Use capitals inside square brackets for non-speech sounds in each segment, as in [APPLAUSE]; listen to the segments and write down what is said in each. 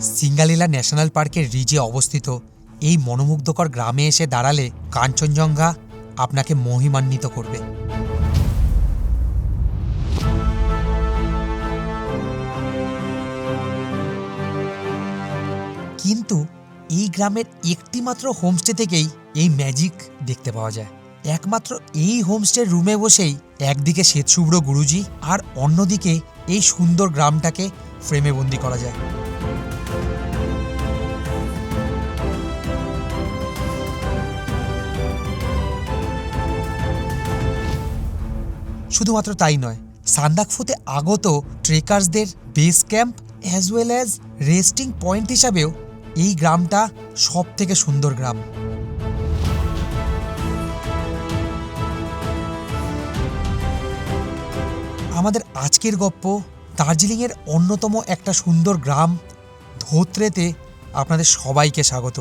Singalila national পার্কের রিজে অবস্থিত। এই মনোমুগ্ধকর গ্রামে এসে দাঁড়ালে কাঞ্চনজঙ্ঘা আপনাকে মহিমান্বিত করবে। কিন্তু এই গ্রামের একটিমাত্র হোমস্টে থেকেই এই ম্যাজিক দেখতে পাওয়া যায়। একমাত্র এই হোমস্টের রুমে বসেই একদিকে শ্বেতশুভ্র গুরুজি আর অন্যদিকে এই সুন্দর গ্রামটাকে ফ্রেমে বন্দি করা যায়। শুধুমাত্র তাই নয়, সান্দাকফুতে আগত ট্রেকার্সদের base camp as well as resting point হিসাবেও এই গ্রামটা সব থেকে সুন্দর গ্রাম। আমাদের আজকের গপ্প দার্জিলিংয়ের অন্যতম একটা সুন্দর গ্রাম ধোত্রেতে আপনাদের সবাইকে স্বাগত।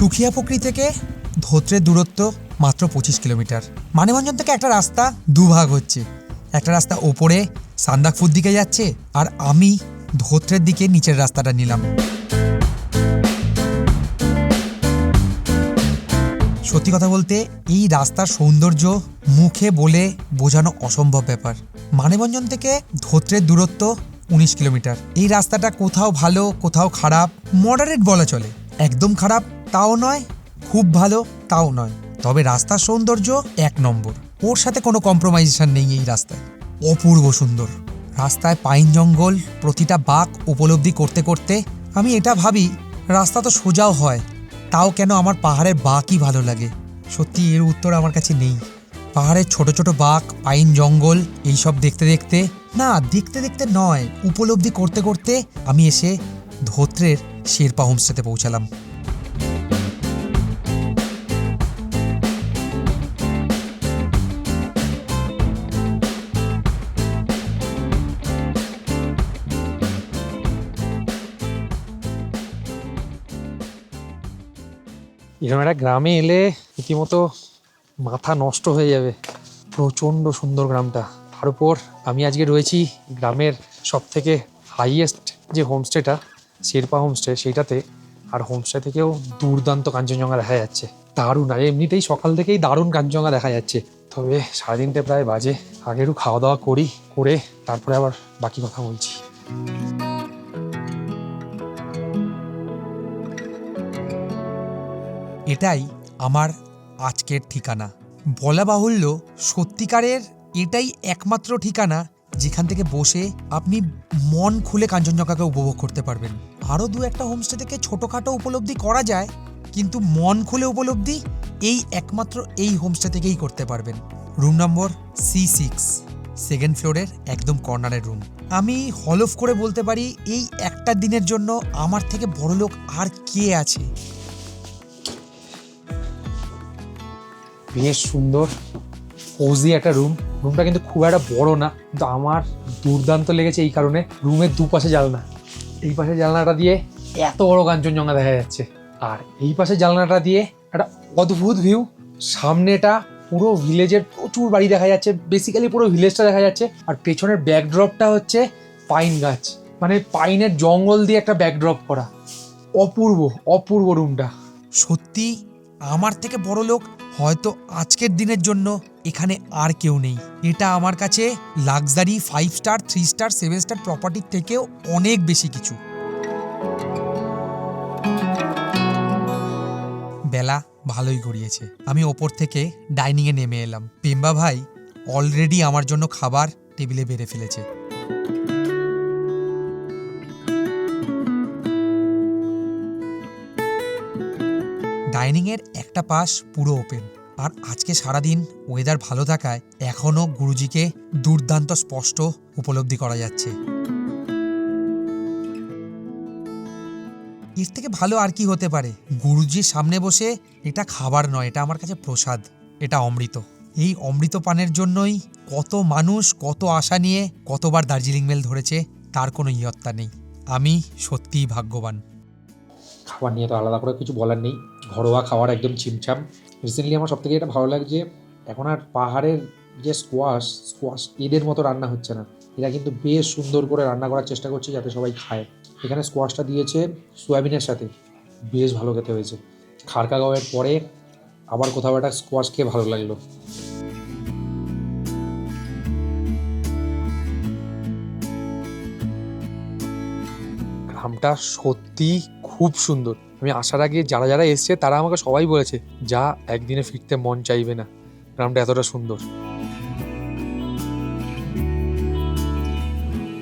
সুখিয়া পুকুরি থেকে ধোত্রের দূরত্ব মাত্র পঁচিশ কিলোমিটার। মানেভঞ্জন থেকে একটা রাস্তা দুভাগ হচ্ছে। একটা রাস্তা ওপরে সান্দাকফুর দিকে যাচ্ছে আর আমি ধোত্রের দিকে নিচের রাস্তাটা নিলাম। সত্যি কথা বলতে এই রাস্তার সৌন্দর্য মুখে বলে বোঝানো অসম্ভব ব্যাপার। মানেভঞ্জন থেকে ধোত্রের দূরত্ব উনিশ কিলোমিটার। এই রাস্তাটা কোথাও ভালো, কোথাও খারাপ মডারেট বলা চলে। একদম খারাপ তাও নয়, খুব ভালো তাও নয়। তবে রাস্তার সৌন্দর্য এক নম্বর। ওর সাথে কোনো কম্প্রোমাইজেশন নেই এই রাস্তায়। অপূর্ব সুন্দর। রাস্তায় পাইন জঙ্গল, প্রতিটা বাঘ উপলব্ধি করতে করতে আমি এটা ভাবি, রাস্তা তো সোজাও হয়। তাও কেন আমার পাহাড়ের বাঘই ভালো লাগে? সত্যি এর উত্তর আমার কাছে নেই। পাহাড়ের ছোট ছোট বাঘ পাইন জঙ্গল, এইসব দেখতে দেখতে, না, দেখতে দেখতে নয়, উপলব্ধি করতে করতে আমি এসে ধোত্রের শেরপা হোমস্টেতে পৌঁছালাম। এরকম একটা গ্রামে এলে রীতিমতো মাথা নষ্ট হয়ে যাবে। প্রচণ্ড সুন্দর গ্রামটা। তার উপর আমি আজকে রয়েছি গ্রামের সব থেকে হাইয়েস্ট যে হোমস্টেটা শেরপা হোমস্টে সেইটাতে। আর হোমস্টে থেকেও দুর্দান্ত কাঞ্চনজঙ্ঘা দেখা যাচ্ছে। দারুণ। আর এমনিতেই সকাল থেকেই দারুণ কাঞ্চনজঙ্ঘা দেখা যাচ্ছে। তবে সাড়ে তিনটে প্রায় বাজে। আগে একটু খাওয়া দাওয়া করি, করে তারপরে আবার বাকি কথা বলছি। এটাই আমার আজকের ঠিকানা। বলা বাহুল্য, সত্যিকারের এটাই একমাত্র ঠিকানা যেখান থেকে বসে আপনি মন খুলে কাঞ্চনজঙ্ঘাকে উপভোগ করতে পারবেন। আরও দু একটা হোমস্টে থেকে ছোটোখাটো উপলব্ধি করা যায়, কিন্তু মন খুলে উপলব্ধি এই একমাত্র এই হোমস্টে থেকেই করতে পারবেন। Room number C six second ফ্লোরের একদম কর্নারের রুম আমি হলফ করে বলতে পারি, এই একটা দিনের জন্য আমার থেকে বড় লোক আর কে আছে? বেশ সুন্দর কোজি একটা রুম রুমটা কিন্তু খুব একটা বড় না, কিন্তু আমার দুর্দান্ত লেগেছে এই কারণে রুমের দুপাশে জানলা। এই পাশে জানলাটা দিয়ে এত বড় কাঞ্চনজঙ্ঘা দেখা যাচ্ছে। আর এই পাশে জানলাটা দিয়ে একটা অদ্ভুত ভিউ সামনেটা পুরো ভিলেজের প্রচুর বাড়ি দেখা যাচ্ছে বেসিক্যালি পুরো ভিলেজটা দেখা যাচ্ছে। আর পেছনের ব্যাকড্রপটা হচ্ছে পাইন গাছ। মানে পাইনের জঙ্গল দিয়ে একটা ব্যাকড্রপ করা। অপূর্ব অপূর্ব রুমটা সত্যি, আমার থেকে বড় লোক হয়তো আজকের দিনের জন্য এখানে আর কেউ নেই। এটা আমার কাছে luxury five star, three star, seven star প্রপার্টির থেকেও অনেক বেশি কিছু। বেলা ভালোই গড়িয়েছে। আমি ওপর থেকে ডাইনিংয়ে নেমে এলাম। পেম্বা ভাই অলরেডি আমার জন্য খাবার টেবিলে বেড়ে ফেলেছে। ডাইনিংয়ের একটা পাশ পুরো ওপেন আর আজকে সারাদিন ওয়েদার ভালো থাকায় এখনও গুরুজিকে দুর্দান্ত স্পষ্ট উপলব্ধি করা যাচ্ছে। এর থেকে ভালো আর কি হতে পারে? গুরুজির সামনে বসে এটা খাবার নয়, এটা আমার কাছে প্রসাদ, এটা অমৃত। এই অমৃত পানের জন্যই কত মানুষ কত আশা নিয়ে কতবার দার্জিলিং মেল ধরেছে, তার কোনো ইয়ত্তা নেই। আমি সত্যিই ভাগ্যবান। খাবার নিয়ে তো আলাদা করে কিছু বলার নেই। ঘরোয়া খাওয়ার একদম চিমচাম রিসেন্টলি আমার সবথেকে এটা ভালো লাগছে, এখন আর পাহাড়ের যে স্কোয়াশ স্কোয়াশ এদের মতো রান্না হচ্ছে না। এরা কিন্তু বেশ সুন্দর করে রান্না করার চেষ্টা করছে যাতে সবাই খায়। এখানে স্কোয়াশটা দিয়েছে সোয়াবিনের সাথে। বেশ ভালো খেতে হয়েছে। খাড়কাগাঁওয়ের পরে আবার কোথাও একটা স্কোয়াশ খেয়ে ভালো লাগল। গ্রামটা সত্যি খুব সুন্দর। আমি আসার আগে যারা যারা এসছে তারা আমাকে সবাই বলেছে যা একদিনে ফিরতে মন চাইবে না। গ্রামটা এতটা সুন্দর।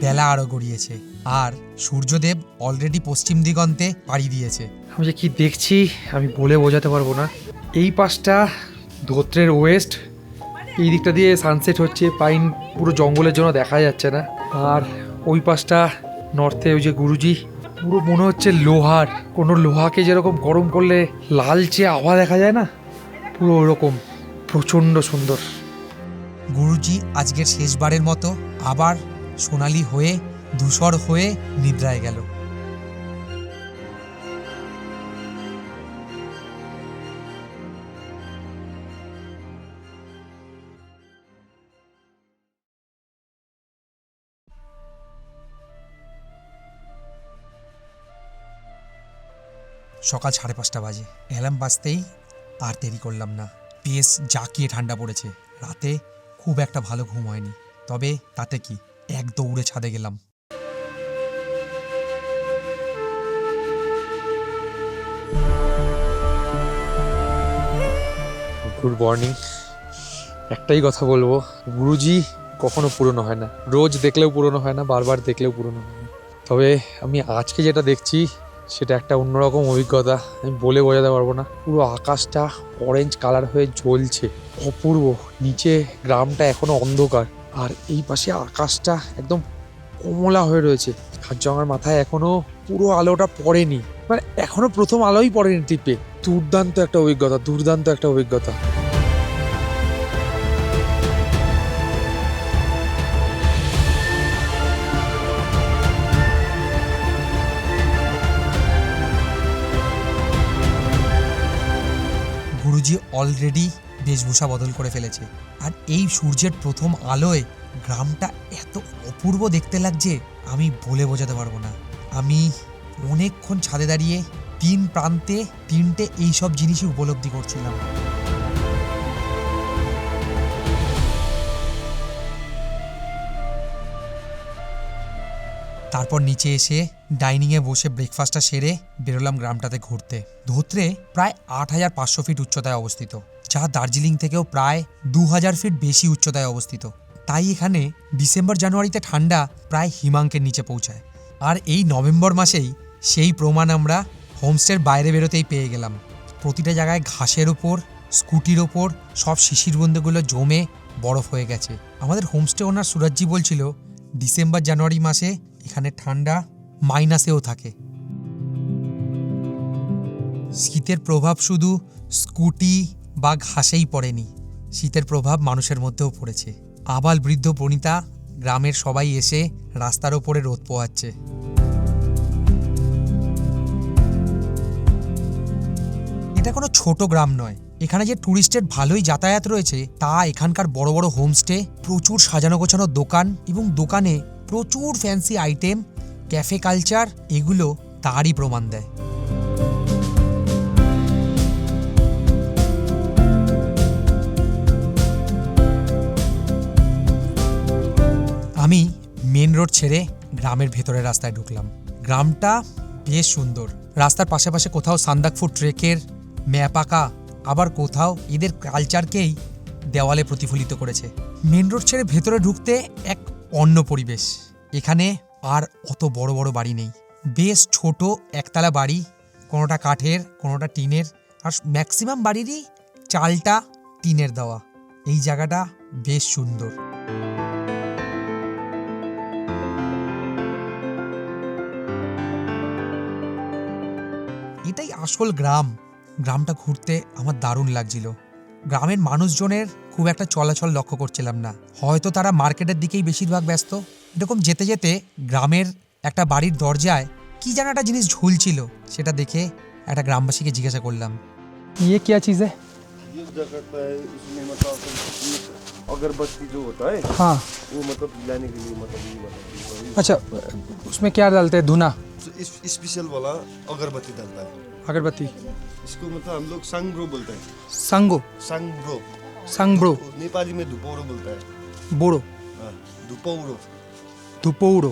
বেলা আরও গড়িয়েছে আর সূর্যদেব অলরেডি পশ্চিম দিগন্তে পাড়ি দিয়েছে। আমি যে কি দেখছি আমি বলে বোঝাতে পারব না। এই পাশটা ধোত্রের ওয়েস্ট এই দিকটা দিয়ে সানসেট হচ্ছে পাইন পুরো জঙ্গলের জন্য দেখা যাচ্ছে না। আর ওই পাশটা নর্থে ওই যে গুরুজি পুরো মনে হচ্ছে লোহার। কোনো লোহাকে যেরকম গরম করলে লালচে আভা দেখা যায় না? পুরো ওরকম, প্রচণ্ড সুন্দর। গুরুজি, আজকের শেষবারের মতো আবার সোনালি হয়ে, ধূসর হয়ে নিদ্রায় গেল। সকাল সাড়ে পাঁচটা বাজে। অ্যালার্ম বাজতেই আর দেরি করলাম না। বেশ জাকিয়ে ঠান্ডা পড়েছে। রাতে খুব একটা ভালো ঘুম হয়নি। তবে তাতে কি? এক দৌড়ে ছাদে গেলাম। গুড মর্নিং একটাই কথা বলব, গুরুজি কখনো পুরনো হয় না। রোজ দেখলেও পুরনো হয় না, বারবার দেখলেও পুরনো হয় না। তবে আমি আজকে যেটা দেখছি সেটা একটা অন্যরকম অভিজ্ঞতা। আমি বলে বোঝাতে পারব না। পুরো আকাশটা অরেঞ্জ কালার হয়ে জ্বলছে। অপূর্ব। নিচে গ্রামটা এখনও অন্ধকার। আর এই পাশে আকাশটা একদম কমলা হয়ে রয়েছে। খারজঙ্গার মাথায় এখনও পুরো আলোটা পড়েনি। মানে এখনও প্রথম আলোই পড়েনি টিপে। দুর্দান্ত একটা অভিজ্ঞতা, দুর্দান্ত একটা অভিজ্ঞতা। অলরেডি বেশভূষা বদল করে ফেলেছে। আর এই সূর্যের প্রথম আলোয় গ্রামটা এত অপূর্ব দেখতে লাগছে, আমি বলে বোঝাতে পারব না। আমি অনেকক্ষণ ছাদে দাঁড়িয়ে তিন প্রান্তে তিনটে এইসব জিনিসই উপলব্ধি করছিলাম। তারপর নিচে এসে ডাইনিংয়ে বসে ব্রেকফাস্টটা সেরে বেরোলাম গ্রামটাতে ঘুরতে। ধোত্রে প্রায় আট হাজার পাঁচশো ফিট উচ্চতায় অবস্থিত, যা দার্জিলিং থেকেও প্রায় দু হাজার ফিট বেশি উচ্চতায় অবস্থিত। তাই এখানে ডিসেম্বর, জানুয়ারিতে ঠান্ডা প্রায় হিমাঙ্কের নিচে পৌঁছায়। আর এই নভেম্বর মাসেই সেই প্রমাণ আমরা হোমস্টের বাইরে বেরোতেই পেয়ে গেলাম। প্রতিটা জায়গায় ঘাসের ওপর, স্কুটির ওপর, সব শিশির বন্ধুগুলো জমে বরফ হয়ে গেছে। আমাদের হোমস্টে ওনার সুরাজ্জি বলছিল, ডিসেম্বর, জানুয়ারি মাসে এখানে ঠান্ডা মাইনাসেও থাকে। শীতের প্রভাব শুধু স্কুটি বা ঘাসেই পড়েনি, শীতের প্রভাব মানুষের মধ্যেও পড়েছে। আবাল বৃদ্ধ বনিতা গ্রামের সবাই এসে রাস্তার ওপরে রোদ পোয়াচ্ছে এটা কোনো ছোট গ্রাম নয়। এখানে যে ট্যুরিস্টের ভালোই যাতায়াত রয়েছে, তা এখানকার বড় বড় হোমস্টে প্রচুর সাজানো গোছানো দোকান এবং দোকানে প্রচুর ফ্যান্সি আইটেম ক্যাফে কালচার এগুলো তারই প্রমাণ দেয়। আমি মেন রোড ছেড়ে গ্রামের ভেতরের রাস্তায় ঢুকলাম। গ্রামটা বেশ সুন্দর। রাস্তার পাশে পাশে কোথাও সান্দাকফুর ট্রেকের ম্যাপ আঁকা, আবার কোথাও এদের কালচারকেই দেওয়ালে প্রতিফলিত করেছে। মেন রোড ছেড়ে ভেতরে ঢুকতে এক অন্য পরিবেশ। এখানে আর অত বড় বড় বাড়ি নেই। বেশ ছোট একতলা বাড়ি, কোনোটা কাঠের, কোনোটা টিনের, আর ম্যাক্সিমাম বাড়িরই চালটা টিনের দেওয়া। এই জায়গাটা বেশ সুন্দর। এটাই আসল গ্রাম। গ্রামটা ঘুরতে আমার দারুণ লাগছিল। গ্রামের মানুষজনের খুব একটা চলাচল লক্ষ্য করছিলাম না হয়তো তারা মার্কেটের দিকেই বেশিরভাগ ব্যস্ত এরকম যেতে যেতে গ্রামের একটা বাড়ির দরজায় কি যেন একটা জিনিস ঝুলছিল সেটা দেখে একটা গ্রামবাসীকে জিজ্ঞাসা করলাম ये क्या चीज़ है ये जगह है इसमें मतलब ये अगरबत्ती जो होता है हाँ वो मतलब लाने के लिए मतलब ये मतलब अच्छा उसमें क्या डालते हैं धुना ये इस स्पेशल वाला अगरबत्ती डालता है अगरबत्ती इसको मतलब हम लोग संग्रो बोलते हैं संगो संग्रो संगब्रो नेपाली में धुपौरो बोलता है बोड़ो हाँ, धुपौरो ধুপৌড়ো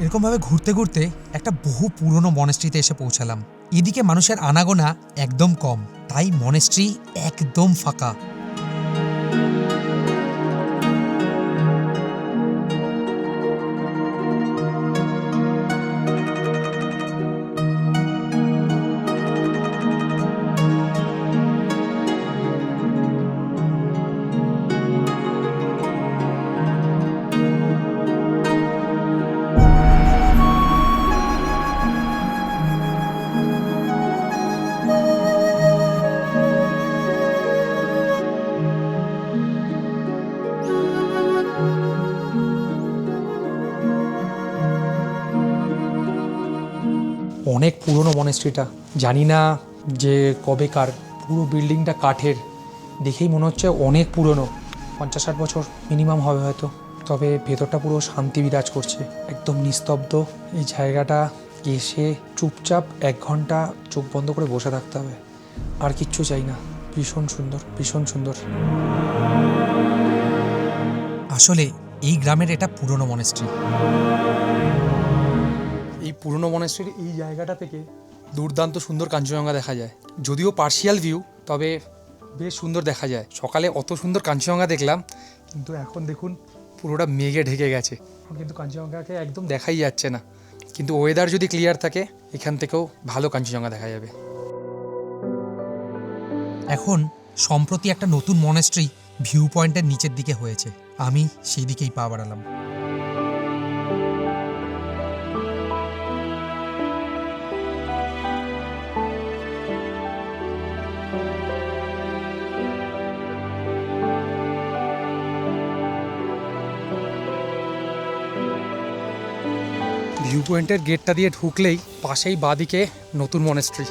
এরকমভাবে ঘুরতে ঘুরতে একটা বহু পুরনো মনেস্ট্রিতে এসে পৌঁছালাম এদিকে মানুষের আনাগোনা একদম কম তাই মনেস্ট্রি একদম ফাঁকা মনেস্ট্রিটা জানি না যে কবেকার পুরো বিল্ডিংটা কাঠের। দেখেই মনে হচ্ছে অনেক পুরনো। পঞ্চাশ ষাট বছর মিনিমাম হবে হয়তো। তবে ভেতরটা পুরো শান্তি বিরাজ করছে। একদম নিস্তব্ধ। এই জায়গাটা এসে চুপচাপ এক ঘণ্টা চোখ বন্ধ করে বসে থাকতে হবে। আর কিচ্ছু চাই না। ভীষণ সুন্দর ভীষণ সুন্দর। আসলে এই গ্রামের এটা পুরনো মনেস্ট্রি এই পুরনো মনেস্ট্রির এই জায়গাটা থেকে দুর্দান্ত সুন্দর কাঞ্চনজঙ্ঘা দেখা যায়। যদিও পার্শিয়াল ভিউ তবে বেশ সুন্দর দেখা যায়। সকালে অত সুন্দর কাঞ্চনজঙ্ঘা দেখলাম, কিন্তু এখন দেখুন, পুরোটা মেঘে ঢেকে গেছে। এখন কিন্তু কাঞ্চনজঙ্ঘাকে একদম দেখাই যাচ্ছে না। কিন্তু ওয়েদার যদি ক্লিয়ার থাকে, এখান থেকেও ভালো কাঞ্চনজঙ্ঘা দেখা যাবে। এখন, সম্প্রতি একটা নতুন মনেস্ট্রি ভিউ পয়েন্টের নিচের দিকে হয়েছে। আমি সেই দিকেই পা বাড়ালাম। ভিউ পয়েন্টের গেটটা দিয়ে ঢুকলেই পাশেই বাদিকে নতুন মনেস্ট্রি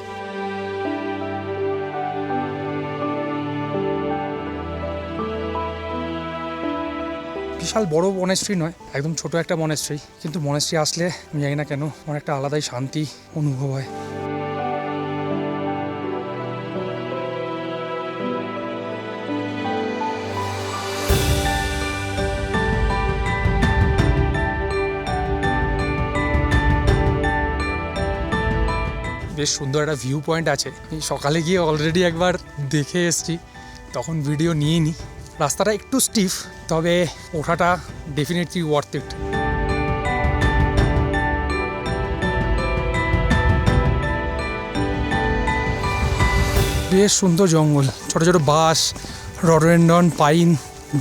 বিশাল বড় মনেস্ট্রি নয়, একদম ছোট একটা মনেস্ট্রি কিন্তু মনেস্ট্রি আসলে আমি জানি না কেন, অনেকটা আলাদাই শান্তি অনুভব হয়। বেশ সুন্দর একটা ভিউ পয়েন্ট আছে সকালে গিয়ে অলরেডি একবার দেখে এসছি। তখন ভিডিও নিয়ে নিই রাস্তাটা একটু স্টিফ তবে ওঠাটা ডেফিনেটলি ওয়ার্থ ইট বেশ সুন্দর জঙ্গল। ছোট ছোট বাঁশ রডোরেন্ডন পাইন,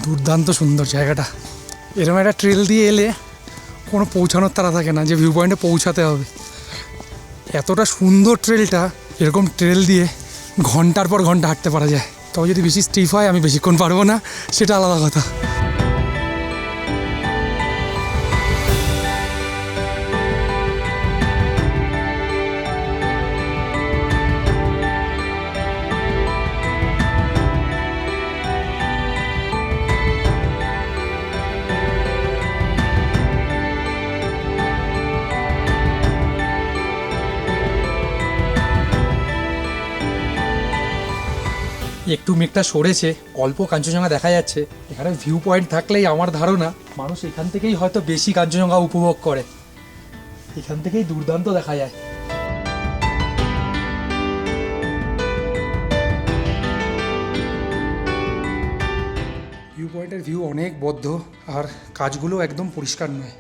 দুর্দান্ত সুন্দর জায়গাটা। এরকম একটা ট্রেল দিয়ে এলে কোনো পৌঁছানোর তারা থাকে না, যে ভিউ পয়েন্টে পৌঁছাতে হবে। এতটা সুন্দর ট্রেলটা এরকম ট্রেল দিয়ে ঘণ্টার পর ঘণ্টা হাঁটতে পারা যায়। তবে যদি বেশি স্টিফ হয়, আমি বেশিক্ষণ পারব না, সেটা আলাদা কথা। একটু মেঘটা সরেছে, অল্প কাঞ্চনজঙ্ঘা দেখা যাচ্ছে। এখানে ভিউ পয়েন্ট থাকলেই আমার ধারণা, মানুষ এখান থেকেই হয়তো বেশি কাঞ্চনজঙ্ঘা উপভোগ করে। এখান থেকেই দুর্দান্ত দেখা যায়। ভিউ পয়েন্টের ভিউ অনেক বদ্ধ, আর কাজগুলো একদম পরিষ্কার নয়।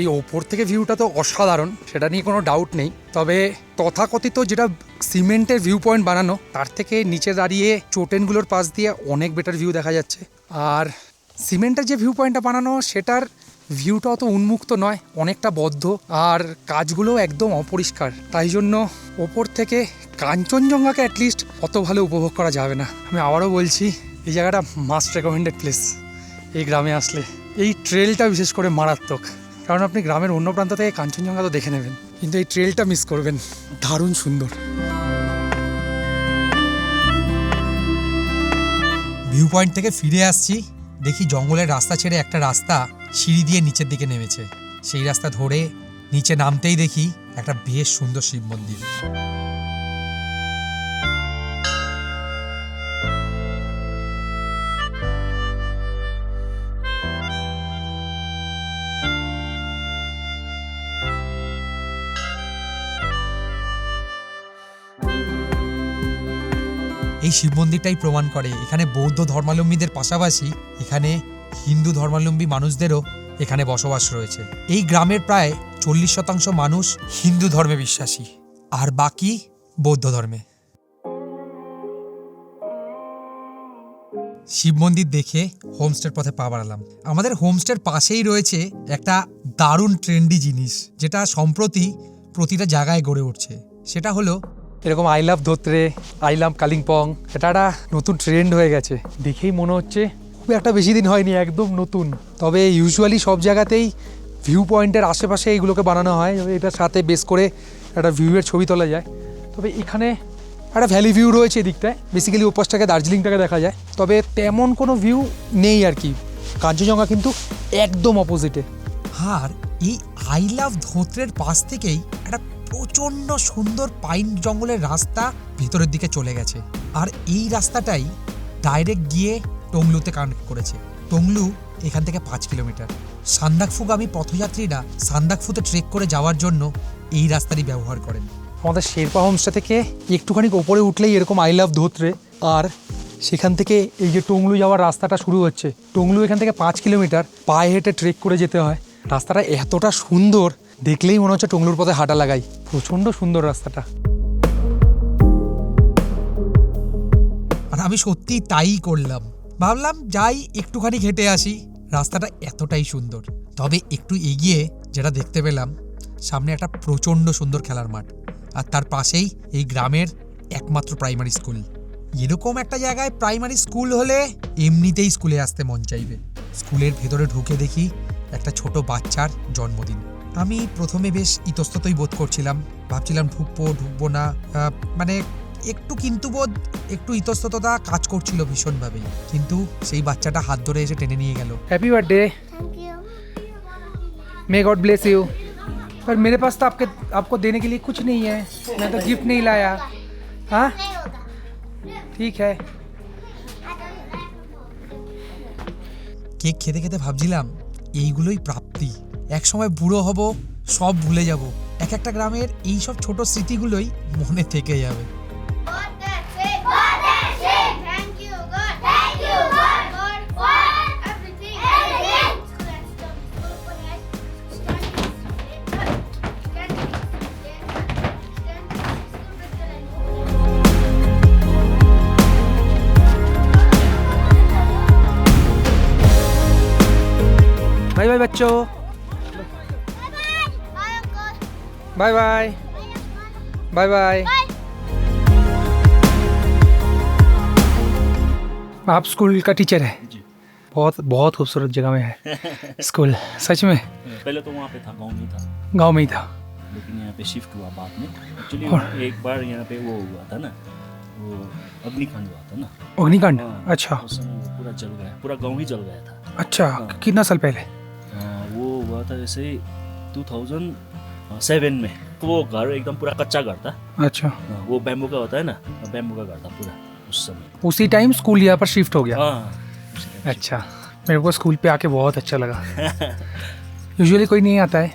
এই ওপর থেকে ভিউটা তো অসাধারণ, সেটা নিয়ে কোনো ডাউট নেই। তবে তথাকথিত যেটা সিমেন্টের ভিউ পয়েন্ট বানানো, তার থেকে নিচে দাঁড়িয়ে চোটেনগুলোর পাশ দিয়ে অনেক বেটার ভিউ দেখা যাচ্ছে। আর সিমেন্টের যে ভিউ পয়েন্টটা বানানো, সেটার ভিউটা অত উন্মুক্ত নয়, অনেকটা বদ্ধ। আর কাজগুলো একদম অপরিষ্কার। তাই জন্য ওপর থেকে কাঞ্চনজঙ্ঘাকে অ্যাটলিস্ট অত ভালো উপভোগ করা যাবে না। আমি আবারও বলছি, এই জায়গাটা মাস্ট রেকমেন্ডেড প্লেস এই গ্রামে আসলে। এই ট্রেলটা বিশেষ করে মারাত্মক। কারণ আপনি গ্রামের অন্য প্রান্ত থেকে কাঞ্চনজঙ্ঘা তো দেখে নেবেন। কিন্তু এই ট্রেলটা মিস করবেন। দারুণ সুন্দর। ভিউ পয়েন্ট থেকে ফিরে আসছি। দেখি জঙ্গলের রাস্তা ছেড়ে একটা রাস্তা সিঁড়ি দিয়ে নিচের দিকে নেমেছে। সেই রাস্তা ধরে নিচে নামতেই দেখি একটা বেশ সুন্দর শিব মন্দির। এই শিব মন্দিরটাই প্রমাণ করে। এখানে বৌদ্ধ ধর্মাবলম্বীদের পাশাপাশি এখানে হিন্দু ধর্মাবলম্বী মানুষদেরও এখানে বসবাস রয়েছে। এই গ্রামের প্রায় চল্লিশ শতাংশ মানুষ হিন্দু ধর্মে বিশ্বাসী, আর বাকি বৌদ্ধ ধর্মে। শিব মন্দির দেখে হোমস্টের পথে পা বাড়ালাম। আমাদের হোমস্টের পাশেই রয়েছে একটা দারুণ ট্রেন্ডি জিনিস, যেটা সম্প্রতি প্রতিটা জায়গায় গড়ে উঠছে। সেটা হলো এরকম I love Dhotrey I love Kalimpong এটা একটা নতুন ট্রেন্ড হয়ে গেছে। দেখেই মনে হচ্ছে খুব একটা বেশি দিন হয়নি, একদম নতুন। তবে ইউজুয়ালি সব জায়গাতেই ভিউ পয়েন্টের আশেপাশে এইগুলোকে বানানো হয়, এটার সাথে বেস করে একটা ভিউয়ের ছবি তোলা যায়। তবে এখানে একটা ভ্যালি ভিউ রয়েছে এদিকটায় বেসিক্যালি ওপাশটাকে দার্জিলিংটাকে দেখা যায়। তবে তেমন কোনো ভিউ নেই আর কি। কাঞ্চনজঙ্ঘা কিন্তু একদম অপোজিটে আর এই আই লাভ ধোত্রের পাশ থেকেই একটা প্রচণ্ড সুন্দর পাইন জঙ্গলের রাস্তা ভিতরের দিকে চলে গেছে। আর এই রাস্তাটাই ডাইরেক্ট গিয়ে টংলুতে কানেক্ট করেছে। টংলু এখান থেকে পাঁচ কিলোমিটার। সান্দাকফুগামী পথযাত্রীরা সান্দাকফুতে ট্রেক করে যাওয়ার জন্য এই রাস্তারই ব্যবহার করেন। আমাদের শেরপা হোমস্টে থেকে একটুখানি ওপরে উঠলেই এরকম আই লাভ ধোত্রে। আর সেখান থেকে এই যে টংলু যাওয়ার রাস্তাটা শুরু হচ্ছে, টংলু এখান থেকে পাঁচ কিলোমিটার, পায়ে হেঁটে ট্রেক করে যেতে হয়। রাস্তাটা এতটা সুন্দর দেখলেই মনে হচ্ছে টংলুর পথে হাঁটা লাগাই। প্রচণ্ড সুন্দর রাস্তাটা। আর আমি সত্যি তাই করলাম। ভাবলাম যাই, একটুখানি হেঁটে আসি। রাস্তাটা এতটাই সুন্দর। তবে একটু এগিয়ে যেটা দেখতে পেলাম, সামনে একটা প্রচণ্ড সুন্দর খেলার মাঠ। আর তার পাশেই এই গ্রামের একমাত্র প্রাইমারি স্কুল। এরকম একটা জায়গায় প্রাইমারি স্কুল হলে এমনিতেই স্কুলে আসতে মন চাইবে। স্কুলের ভেতরে ঢুকে দেখি একটা ছোট বাচ্চার জন্মদিন। আমি প্রথমে বেশ ইতস্ততই বোধ করছিলাম ভাবছিলাম ঢুকবো ঢুকবো না আহ, মানে একটু কিন্তু বোধ একটু ইতস্তততা কাজ করছিল ভীষণভাবেই কিন্তু সেই বাচ্চাটা হাত ধরে এসে টেনে নিয়ে গেল happy birthday thank you may God bless you पर मेरे पास तो आपके आपको देने के लिए कुछ नहीं है मैं तो गिफ्ट नहीं लाया हाँ नहीं होगा ठीक है কেক খেতে খেতে ভাবছিলাম এইগুলোই প্রাপ্তি এক সময় বুড়ো হব, সব ভুলে যাব এক একটা গ্রামের এই সব ছোট স্মৃতিগুলোই মনে থেকে যাবে God that's it. Bye bye bye bye आप स्कूल का टीचर है? बहुत बहुत खूबसूरत जगह में है। [LAUGHS] स्कूल सच में? पहले तो वहाँ पे था गाँव में था। गाँव में ही था। लेकिन यहाँ पे शिफ्ट हुआ बाद में। एक्चुअली एक बार यहाँ पे वो हुआ था ना वो अग्निकांड हुआ था ना। अग्निकांड? हाँ, अच्छा। उस समय पूरा जल गया पूरा गाँव ही जल गया था। अच्छा हाँ। कितना साल पहले? हाँ, वो हुआ था जैसे टू थाउज़ेंड सेवन में। तो वो घर एकदम पूरा कच्चा घर था। अच्छा। हाँ, वो बैम्बू का होता है ना बैम्बू का घर था पूरा उस समय। उसी टाइम स्कूल यहाँ पर शिफ्ट हो गया? हाँ। अच्छा। मेरे को स्कूल पे आके बहुत अच्छा लगा। [LAUGHS] यूजुअली कोई नहीं आता है।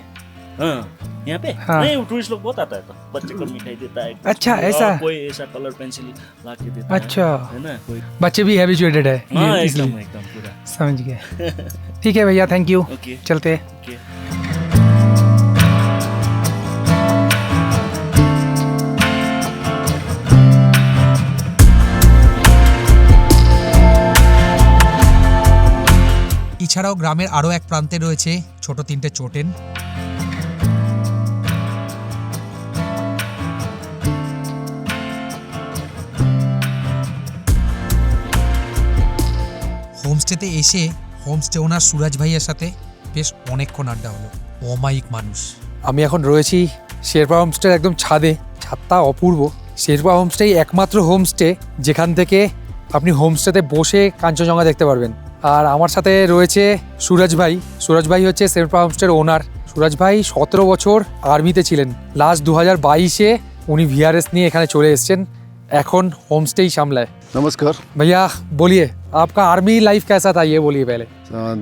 हाँ। यहाँ पे? हाँ। नहीं टूरिस्ट लोग बहुत आता है तो। बच्चे को मिठाई देता है अच्छा, ऐसा? कोई ऐसा कलर पेंसिल ला के देता अच्छा। है है ना? कोई बच्चे भी हैबिचुएटेड है। हाँ एकदम एकदम पूरा। समझ गया ठीक है भैया थैंक यू ओके चलते ओके এছাড়াও গ্রামের আরও এক প্রান্তে রয়েছে ছোট তিনটে চোটেন। হোমস্টেতে এসে হোমস্টে ওনার সুরাজ ভাইয়ের সাথে বেশ অনেকক্ষণ আড্ডা হলো। অমায়িক মানুষ। আমি এখন রয়েছি শেরপা হোমস্টের একদম ছাদে, ছাদটা অপূর্ব। শেরপা হোমস্টেই একমাত্র হোমস্টে যেখান থেকে আপনি হোমস্টেতে বসে কাঞ্চনজঙ্ঘা দেখতে পারবেন। আর আমার সাথে রয়েছে সুরজ ভাই সুরজ ভাই হচ্ছে শেরপা হোমস্টের ওনার সুরজ ভাই সতেরো বছর আর্মিতে ছিলেন লাস্ট দু হাজার বাইশে উনি ভিআরএস নিয়ে এখানে চলে এসেছেন এখন হোমস্টেই সামলায় नमस्कार भैया बोलिए आपका आर्मी लाइफ कैसा था ये बोलिए पहले अ,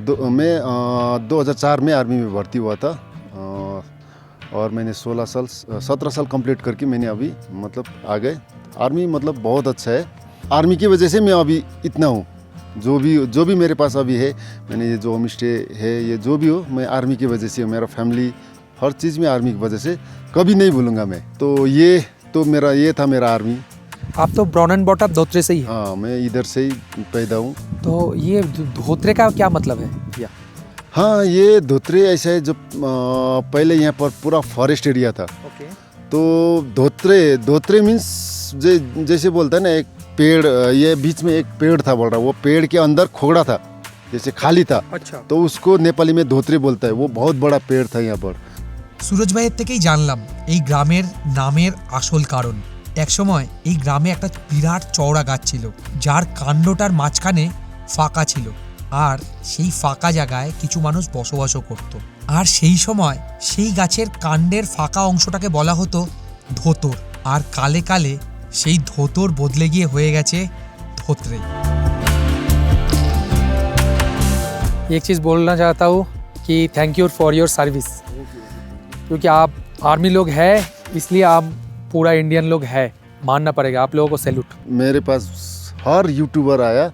दो, मैं दो हज़ार चार में आर्मी में भर्ती हुआ था अ, और मैंने 16 साल 17 साल कंप्लीट करके मैंने अभी मतलब आ गए आर्मी मतलब बहुत अच्छा है आर्मी की वजह से मैं अभी इतना हूँ जो भी जो भी मेरे पास अभी है मैंने ये जो होम स्टे है ये जो भी हो मैं आर्मी की वजह से मेरा फैमिली हर चीज़ में आर्मी की वजह से कभी नहीं भूलूँगा मैं। तो ये तो मेरा ये था मेरा आर्मी। आप तो ब्राउन एंड बॉटम धोत्रे से ही हाँ। मैं इधर से ही पैदा हूँ। तो ये धोत्रे का क्या मतलब है? भैया हाँ ये धोत्रे ऐसा है जो पहले यहाँ पर पूरा फॉरेस्ट एरिया था। ओके। तो धोत्रे धोत्रे मीन्स जैसे बोलते हैं ना एक पेड़ अ, ये बीच में एक पेड़ था बोल रहा वो पेड़ के अंदर खोगड़ा था जैसे खाली था अच्छा तो उसको नेपाली में धोत्रे बोलता है वो बहुत बड़ा पेड़ था यहाँ पर সুরজ ভাইয়ের থেকেই জানলাম এই গ্রামের নামের আসল কারণ একসময় এই গ্রামে একটা বিরাট চওড়া গাছ ছিল যার কাণ্ডটার মাঝখানে ফাঁকা ছিল আর সেই ফাঁকা জায়গায় কিছু মানুষ বসবাসও করত আর সেই সময় সেই গাছের কাণ্ডের ফাঁকা অংশটাকে বলা হতো ধোতর আর কালে কালে সেই ধোতর বদলে গিয়ে হয়ে গেছে ধোত্রে एक चीज़ बोलना चाहता हूँ कि thank you for your service क्योंकि आप आर्मी लोग हैं इसलिए आप पूरा इंडियन लोग है मानना पड़ेगा आप लोगों को सैल्यूट मेरे पास हर यूट्यूबर आया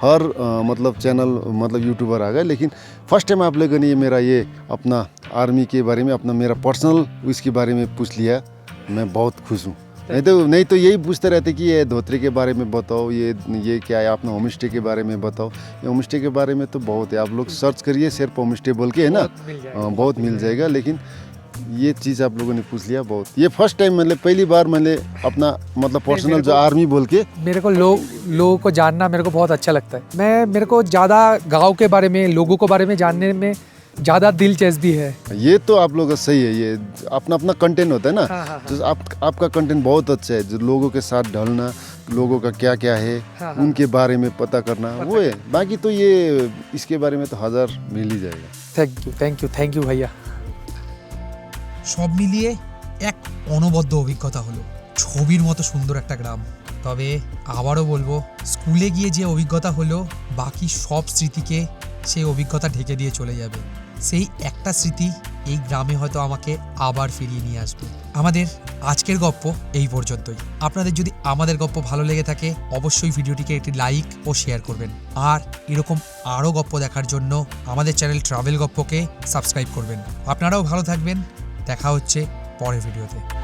हर अ, मतलब चैनल मतलब यूट्यूबर आ गए लेकिन फर्स्ट टाइम आप लोगों ने ये मेरा ये अपना आर्मी के बारे में अपना मेरा पर्सनल इसके बारे में पूछ लिया मैं बहुत खुश हूँ नहीं तो नहीं तो यही पूछते रहते कि ये धोत्रे के बारे में बताओ ये ये क्या है? अपना होम स्टे के बारे में बताओ। ये होम स्टे के बारे में तो बहुत है। आप लोग सर्च करिए सिर्फ़ होम स्टे बोल के है ना? हाँ, बहुत मिल जाएगा लेकिन ये चीज़ आप लोगों ने पूछ लिया बहुत। ये फ़र्स्ट टाइम मतलब पहली बार मैंने अपना मतलब पर्सनल जो आर्मी बोल के मेरे को लोग लोगों को जानना मेरे को बहुत अच्छा लगता है। मैं मेरे को ज़्यादा गाँव के बारे में लोगों के बारे में जानने में ज़्यादा दिलचस्पी है ये तो आप लोगों का सही है ये अपना अपना कंटेंट होता है ना हाँ, हाँ, हाँ। तो आप आपका कंटेंट बहुत अच्छा है जो लोगों के साथ ढलना लोगों का क्या क्या है हाँ, हाँ। उनके बारे में पता करना वो है बाकी तो ये इसके बारे में तो हजार मिल ही जाएगा thank you thank you thank you भैया সব মিলিয়ে এক অনবদ্য অভিজ্ঞতা হলো ছবির মতো সুন্দর একটা গ্রাম তবে আবারও বলবো স্কুলে গিয়ে যে অভিজ্ঞতা হলো বাকি সব স্মৃতিকে সেই অভিজ্ঞতা ঢেকে দিয়ে চলে যাবে সেই একটা স্মৃতি এই গ্রামে হয়তো আমাকে আবার ফিরিয়ে নিয়ে আসবে। আমাদের আজকের গপ্প এই পর্যন্তই। আপনাদের যদি আমাদের গপ্প ভালো লেগে থাকে, অবশ্যই ভিডিওটিকে একটি লাইক ও শেয়ার করবেন। আর এরকম আরও গপ্প দেখার জন্য আমাদের চ্যানেল ট্রাভেল গপ্পকে সাবস্ক্রাইব করবেন। আপনারাও ভালো থাকবেন। দেখা হচ্ছে পরের ভিডিওতে।